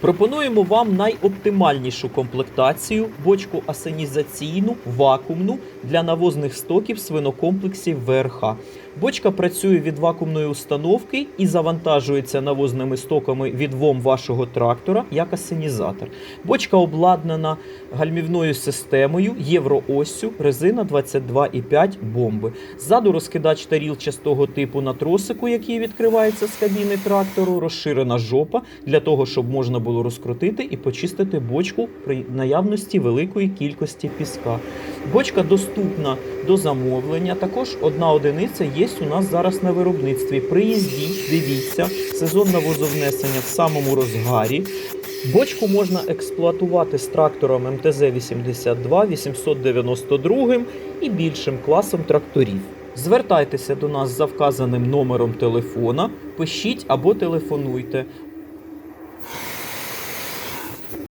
Пропонуємо вам найоптимальнішу комплектацію бочку асенізаційну вакуумну для навозних стоків свинокомплексів ВРХ. Бочка працює від вакуумної установки і завантажується навозними стоками від ВОМ вашого трактора як асенізатор. Бочка обладнана гальмівною системою, єврооссю, резина 22,5 бомби. Ззаду розкидач тарілчастого типу на тросику, який відкривається з кабіни трактору, розширена жопа для того, щоб можна було розкрутити і почистити бочку при наявності великої кількості піска. Бочка доступна до замовлення. Також одна одиниця є у нас зараз на виробництві. Приїздіть, дивіться, сезон навозовнесення в самому розгарі. Бочку можна експлуатувати з трактором МТЗ-82, 892 і більшим класом тракторів. Звертайтеся до нас за вказаним номером телефона, пишіть або телефонуйте.